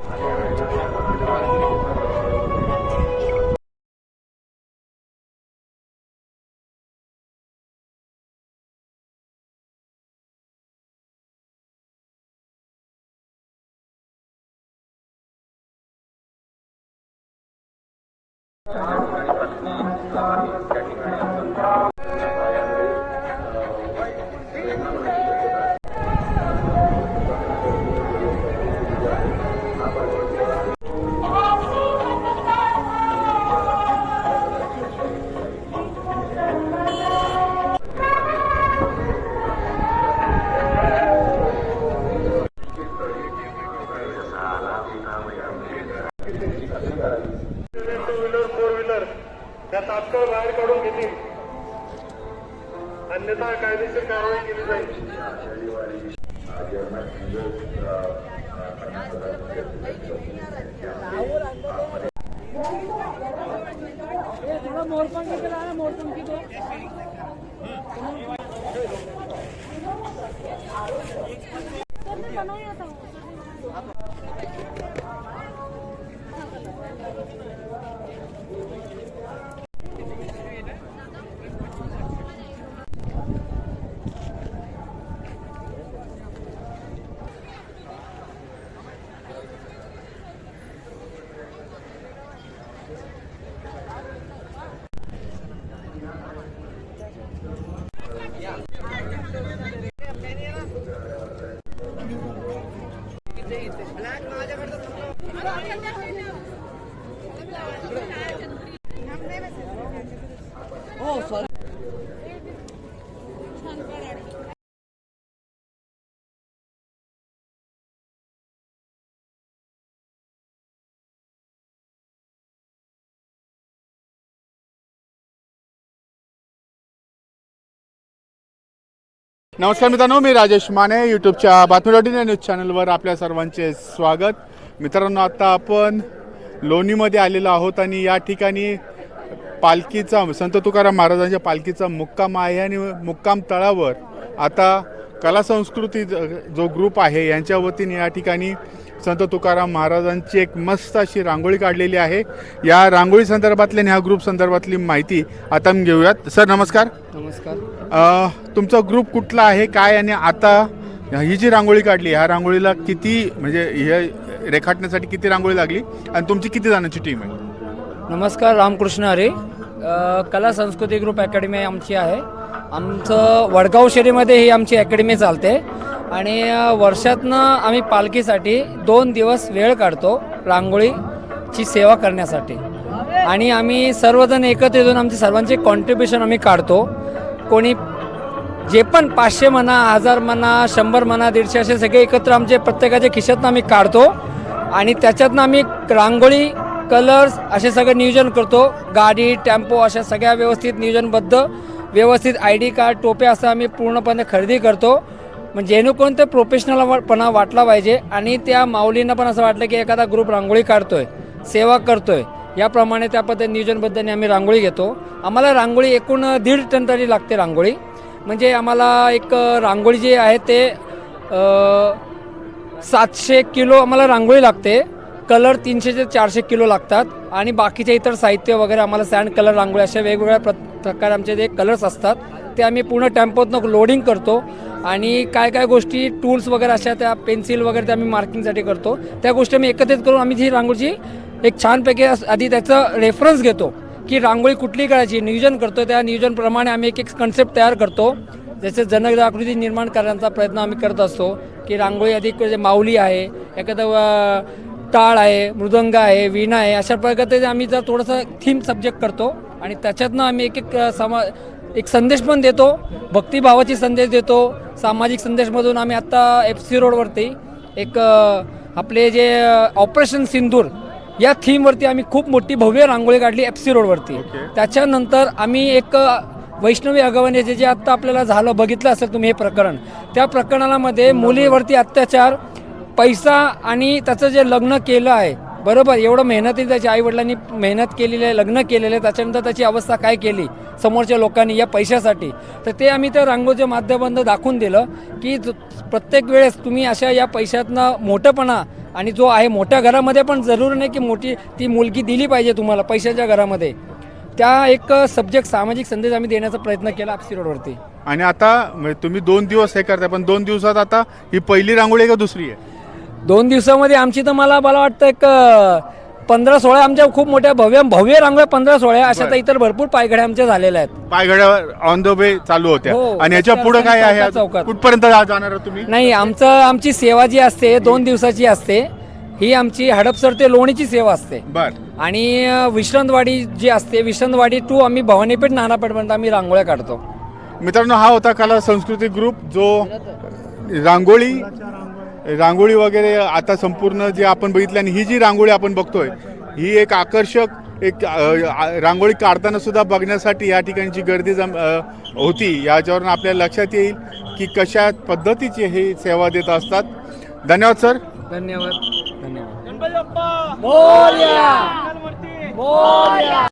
To तात्काळ बाहेर काढून घेतील अन्यथा कायदेशीर कारवाई केली जाईल नमस्कार मित्रांनो मी राजेश माने यूट्यूबच्या बातमी डॉट इन न्यूज चॅनलवर आपल्या सर्वांचे स्वागत. मित्रांनो आता आपण लोणीमध्ये आलेलो आहोत आणि या ठिकाणी पालखीचा संत तुकाराम महाराजांच्या पालखीचा मुक्काम आहे आणि मुक्काम तळावर आता कला संस्कृती ज- जो ग्रुप आहे यांच्या वतीने या ठिकाणी संत तुकाराम महाराजांची एक मस्त अशी रांगोळी काढलेली आहे. या रांगोळी संदर्भातली आणि ह्या ग्रुप संदर्भातली माहिती आता मी घेऊयात. सर नमस्कार. नमस्कार. तुमचा ग्रुप कुठला आहे काय आणि आता ही जी रांगोळी काढली ह्या रांगोळीला किती म्हणजे हे रेखाटण्यासाठी किती रांगोळी लागली आणि तुमची किती जणांची टीम आहे? नमस्कार रामकृष्ण हरे. कला संस्कृती ग्रुप अकॅडमी आमची आहे. आमचं वडगाव शहरीमध्ये ही आमची अकॅडमी चालते. आणि वर्षातनं आम्ही पालखीसाठी दोन दिवस वेळ काढतो रांगोळीची सेवा करण्यासाठी. आणि आम्ही सर्वजण एकत्र येऊन आमचे सर्वांचे कॉन्ट्रीब्युशन आम्ही काढतो. कोणी जे पण पाचशे म्हणा हजार म्हणा शंभर म्हणा दीडशे असे सगळे एकत्र आमचे प्रत्येकाच्या खिशातनं आम्ही काढतो. आणि त्याच्यातनं आम्ही रांगोळी कलर्स असे सगळं नियोजन करतो. गाडी टेम्पो अशा सगळ्या व्यवस्थित नियोजनबद्ध व्यवस्थित आय डी कार्ड टोपे असं आम्ही पूर्णपणे खरेदी करतो. म्हणजे जेणेकरून ते प्रोफेशनलपणा वाटला पाहिजे आणि त्या माऊलींना पण असं वाटलं की एखादा ग्रुप रांगोळी काढतोय सेवा करतोय. याप्रमाणे त्या पद्धती नियोजनबद्धने आम्ही रांगोळी घेतो. आम्हाला रांगोळी एकूण दीड टन तरी लागते रांगोळी. म्हणजे आम्हाला एक रांगोळी जी आहे ते सातशे किलो आम्हाला रांगोळी लागते. कलर तीनशे ते चारशे किलो लागतात. आणि बाकीचे इतर साहित्य वगैरे आम्हाला सँड कलर रांगोळी अशा वेगवेगळ्या प्र प्रकारे आमचे जे कलर्स असतात ते आम्ही पूर्ण टेम्पोतनं लोडिंग करतो. आणि काय काय गोष्टी टूल्स वगैरे अशा त्या पेन्सिल वगैरे त्या आम्ही मार्किंगसाठी करतो. त्या गोष्टी आम्ही एकत्रित करून आम्ही जी रांगोळीची एक छानपैकी आधी त्याचं रेफरन्स घेतो की रांगोळी कुठली करायची नियोजन करतो त्या नियोजनप्रमाणे आम्ही एक एक कन्सेप्ट तयार करतो. जसे जनजागृती निर्माण करण्याचा प्रयत्न आम्ही करत असतो की रांगोळी अधिक जे माऊली आहे एखादं टाळ आहे मृदंग आहे वीणा आहे अशा प्रकारे आम्ही जर थोडंसं थीम सब्जेक्ट करतो आणि त्याच्यातनं आम्ही एक एक समा एक संदेश पण देतो भक्तिभावाची संदेश देतो सामाजिक संदेशमधून आम्ही आत्ता एफ सी रोडवरती एक आपले जे ऑपरेशन सिंदूर या थीमवरती आम्ही खूप मोठी भव्य रांगोळी काढली एफ सी रोडवरती त्याच्यानंतर आम्ही एक वैष्णवी अगवाने जे आत्ता आपल्याला झालं बघितलं असेल तुम्ही हे प्रकरण त्या प्रकरणामध्ये मुलीवरती अत्याचार पैसा आणि त्याचं जे लग्न केलं आहे बरोबर? एवढं मेहनती त्याच्या आईवडिलांनी मेहनत केलेली आहे लग्न केलेलं आहे त्याच्यानंतर त्याची अवस्था काय केली समोरच्या लोकांनी या पैशासाठी? तर ते आम्ही त्या रांगोळीच्या माध्यमातून दाखवून दिलं की ज- प्रत्येक वेळेस तुम्ही अशा या पैशातनं मोठंपणा आणि जो आहे मोठ्या घरामध्ये पण जरूर नाही की मोठी ती मुलगी दिली पाहिजे तुम्हाला पैशाच्या घरामध्ये. त्या एक सब्जेक्ट सामाजिक संदेश आम्ही देण्याचा प्रयत्न केला आपसी रोडवरती. आणि आता म्हणजे तुम्ही दोन दिवस हे करताय पण दोन दिवसात आता ही पहिली रांगोळी आहे का दुसरी आहे? दोन दिवसामध्ये आमची तर मला मला वाटतं एक पंधरा सोळा आमच्या खूप मोठ्या भव्य भव्य रांगोळ्या पंधरा सोळा अशा तर इतर भरपूर पायघड्या आमच्या झालेल्या आहेत. पायघड्यावर ऑन द वे चालू होत्या. हो, आणि याच्यापुढे काय आहे? चौकात- चौकात. कुठपर्यंत जा- जाणार आहात तुम्ही? नाही आमचं आमची सेवा जी असते दोन दिवसाची असते ही आमची हडपसर ते लोणीची सेवा असते. बर. आणि विश्रांतवाडी जी असते विश्रांतवाडी टू आम्ही भवानीपेठ नानापेठपर्यंत आम्ही रांगोळ्या काढतो. मित्रांनो हा होता कला संस्कृती ग्रुप जो रांगोळी रांगोळी वगैरे आता संपूर्ण जे आपण बघितली आणि ही जी रांगोळी आपण बघतोय ही एक आकर्षक एक रांगोळी काढताना सुद्धा बघण्यासाठी या ठिकाणची गर्दी जम होती. याच्यावरून आपल्याला लक्षात येईल की कशा पद्धतीची हे सेवा देत असतात. धन्यवाद सर. धन्यवाद. धन्यवाद. Glória!